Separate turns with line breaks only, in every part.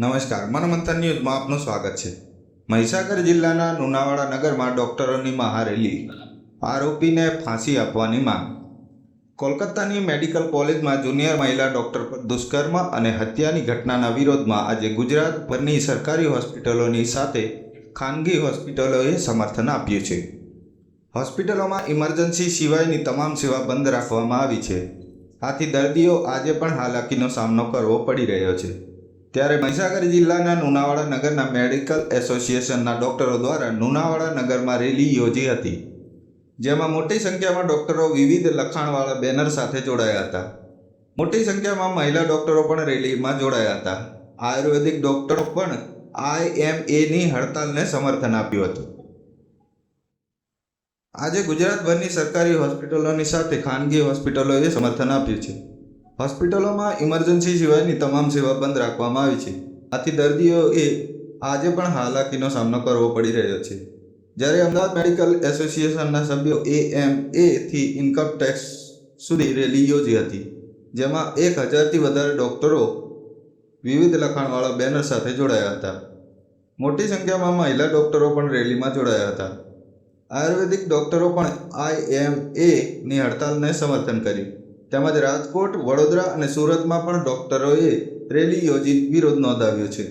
નમસ્કાર મનમંથન ન્યૂઝમાં આપનું સ્વાગત છે. મહીસાગર જિલ્લાના લુણાવાડા નગરમાં ડોક્ટરોની મહારેલી. આરોપીને ફાંસી આપવાની માંગ. કોલકાતાની મેડિકલ કોલેજમાં જુનિયર મહિલા ડોક્ટર પર દુષ્કર્મ અને હત્યાની ઘટનાના વિરોધમાં આજે ગુજરાતભરની સરકારી હોસ્પિટલોની સાથે ખાનગી હોસ્પિટલોએ સમર્થન આપ્યું છે. હોસ્પિટલોમાં ઇમરજન્સી સિવાયની તમામ સેવા બંધ રાખવામાં આવી છે. આથી દર્દીઓ આજે પણ હાલાકીનો સામનો કરવો પડી રહ્યો છે. ત્યારે મહીસાગર જિલ્લાના લુણાવાડા નગરના મેડિકલ એસોસિએશનના ડોક્ટરો દ્વારા લુણાવાડા નગરમાં રેલી યોજી હતી, જેમાં મોટી સંખ્યામાં ડોક્ટરો વિવિધ લખાણવાળા બેનર સાથે જોડાયા હતા. મોટી સંખ્યામાં મહિલા ડોક્ટરો પણ રેલીમાં જોડાયા હતા. આયુર્વેદિક ડોક્ટરો પણ આઈએમએની હડતાલને સમર્થન આપ્યું હતું. આજે ગુજરાતભરની સરકારી હોસ્પિટલોની સાથે ખાનગી હોસ્પિટલોએ સમર્થન આપ્યું છે. હોસ્પિટલોમાં ઇમરજન્સી સિવાયની તમામ સેવા બંધ રાખવામાં આવી છે. આથી દર્દીઓએ આજે પણ હાલાકીનો સામનો કરવો પડી રહ્યો છે. જ્યારે અમદાવાદ મેડિકલ એસોસિએશનના સભ્યો એ એમ એથી ઇન્કમ ટેક્સ સુધી રેલી યોજી હતી, જેમાં એક હજારથી વધારે ડોક્ટરો વિવિધ લખાણવાળા બેનર સાથે જોડાયા હતા. મોટી સંખ્યામાં મહિલા ડોક્ટરો પણ રેલીમાં જોડાયા હતા. આયુર્વેદિક ડોક્ટરો પણ આઈએમએની હડતાલને સમર્થન કર્યું. તેમજ રાજકોટ, વડોદરા અને સુરતમાં પણ ડોક્ટરોએ રેલી યોજી વિરોધ નોંધાવ્યો છે.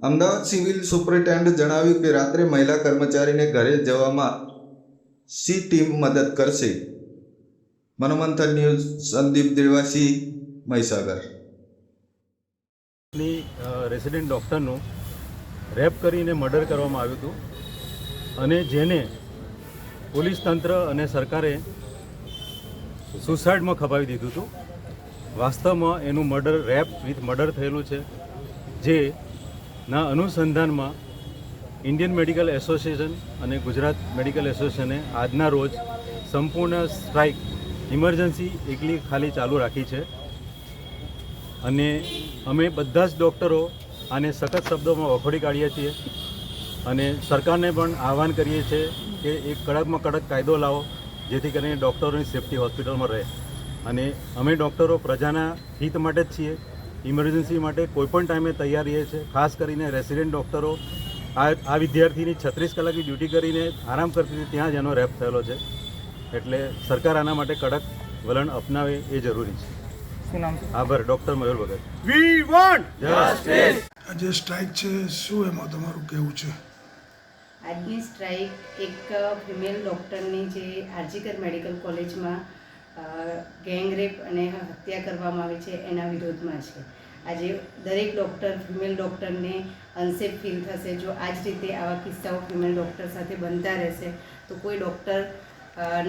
અમદાવાદ સિવિલ સુપ્રિન્ટેન્ડન્ટ જણાવ્યું કે રાત્રે મહિલા કર્મચારીને ઘરે જવામાં સી ટીમ મદદ કરશે. મનોમંથન ન્યૂઝ, સંદીપ દેવાસી મહીસાગર.
ની રેસિડેન્ટ ડૉક્ટરનું રેપ કરીને મર્ડર કરવામાં આવ્યું હતું અને જેને પોલીસ તંત્ર અને સરકારે સુસાઇડમાં ખપાવી દીધું હતું. વાસ્તવમાં એનું મર્ડર, રેપ વિથ મર્ડર થયેલું છે, જે ના અનુસંધાનમાં ઇન્ડિયન મેડિકલ એસોસિએશન અને ગુજરાત મેડિકલ એસોસિએશને આજના રોજ સંપૂર્ણ સ્ટ્રાઇક, ઇમરજન્સી એકલી ખાલી ચાલુ રાખી છે. અને અમે બધા જ ડૉક્ટરો આને સખત શબ્દોમાં વખોડી કાઢીએ છીએ. અને સરકારને પણ આહવાન કરીએ છીએ કે એક કડકમાં કડક કાયદો લાવો. જેથી કરીને ડૉક્ટરોની સેફટી હોસ્પિટલમાં રહે. અને અમે ડૉક્ટરો પ્રજાના હિત માટે જ છીએ. ઇમરજન્સી માટે કોઈપણ ટાઈમે તૈયાર રહીએ છીએ. ખાસ કરીને રેસિડેન્ટ ડૉક્ટરો આ આ વિદ્યાર્થીની છત્રીસ કલાકની ડ્યુટી કરીને આરામ કરતી હતી ત્યાં જ એનો રેપ થયેલો છે. એટલે સરકાર આના માટે કડક વલણ અપનાવે એ જરૂરી છે.
શું નામ
આભાર. Doctor Mayur Bhagat.
We want
justice
આ જે સ્ટ્રાઇક છે શું એમાં તમારું કહેવું છે?
આજની સ્ટ્રાઇક એક ફિમેલ ડૉક્ટરની જે આરજીકર મેડિકલ કોલેજમાં ગેંગરેપ અને હત્યા કરવામાં આવી છે એના વિરોધમાં છે. આજે દરેક ડૉક્ટર ફિમેલ ડૉક્ટરને અનસેફ ફીલ થશે. જો આ જ રીતે આવા કિસ્સાઓ ફિમેલ ડૉક્ટર સાથે બનતા રહેશે, તો કોઈ ડૉક્ટર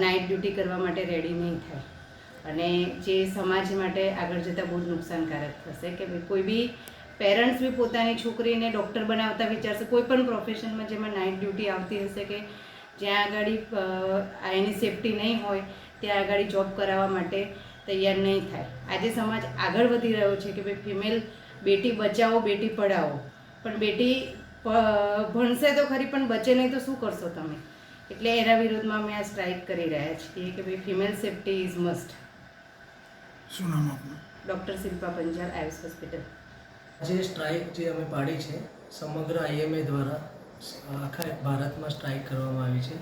નાઇટ ડ્યુટી કરવા માટે રેડી નહીં થાય. અને જે સમાજ માટે આગળ જતાં બહુ નુકસાનકારક થશે કે કોઈ બી પેરેન્ટ્સ બી પોતાની છોકરીને ડૉક્ટર બનાવતા વિચારશે. કોઈ પણ પ્રોફેશનમાં જેમાં નાઇટ ડ્યુટી આવતી હશે કે જ્યાં આગળ એની સેફટી નહીં હોય ત્યાં આગળ જોબ કરાવવા માટે તૈયાર નહીં થાય. આજે સમાજ આગળ વધી રહ્યો છે કે ભાઈ ફિમેલ બેટી બચાવો બેટી પઢાવો. પણ બેટી ભણશે તો ખરી પણ બચે નહીં તો શું કરશો તમે? એટલે એના વિરોધમાં અમે આ સ્ટ્રાઇક કરી રહ્યા છીએ કે ભાઈ ફિમેલ સેફટી ઇઝ મસ્ટ.
શું નામ આપનું?
Doctor Shilpa Panchal Ayush hospital.
જે સ્ટ્રાઇક જે અમે પાડી છે, સમગ્ર આઈએમએ દ્વારા આખા ભારતમાં સ્ટ્રાઇક કરવામાં આવી છે.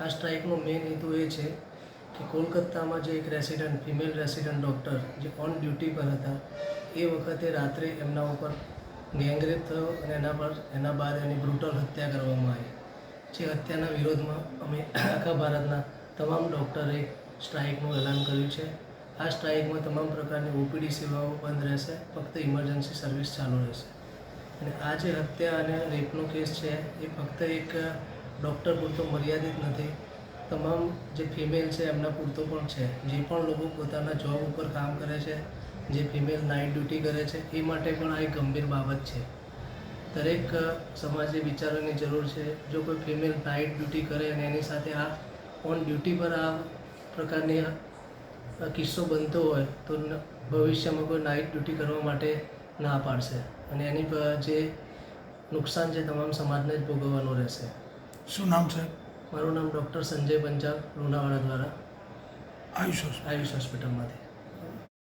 આ સ્ટ્રાઇકનો મેઇન હેતુ એ છે કે કોલકાતામાં જે એક રેસિડન્ટ ફિમેલ રેસિડન્ટ ડૉક્ટર જે ઓન ડ્યુટી પર હતા, એ વખતે રાત્રે એમના ઉપર ગેંગરેપ થયો અને એના પર, એના બાદ એની બ્રુટલ હત્યા કરવામાં આવી. જે હત્યાના વિરોધમાં અમે આખા ભારતના તમામ ડૉક્ટરે સ્ટ્રાઇકનું એલાન કર્યું છે. આ સ્ટ્રાઇકમાં તમામ પ્રકારની ઓપીડી સેવાઓ બંધ રહેશે, ફક્ત ઇમરજન્સી સર્વિસ ચાલુ રહેશે. અને આ જે હત્યા અને રેપનો કેસ છે, એ ફક્ત એક ડૉક્ટર પૂરતો મર્યાદિત નથી. તમામ જે ફિમેલ છે, એમના પૂરતો પણ છે. જે પણ લોકો પોતાના જોબ ઉપર કામ કરે છે, જે ફિમેલ નાઇટ ડ્યુટી કરે છે, એ માટે પણ આ એક ગંભીર બાબત છે. દરેક સમાજે વિચારવાની જરૂર છે, જો કોઈ ફિમેલ નાઇટ ડ્યુટી કરે અને એની સાથે આ ઓન ડ્યુટી પર આ પ્રકારની કિસ્સો બનતો હોય તો ભવિષ્યમાં કોઈ નાઇટ ડ્યુટી કરવા માટે ના પાડશે. અને એની જે નુકસાન છે તમામ સમાજને જ ભોગવવાનું રહેશે.
શું નામ છે?
મારું નામ ડૉક્ટર સંજય પંચાલ લુણાવાડા દ્વારા.
આયુષ.
આયુષ હોસ્પિટલમાંથી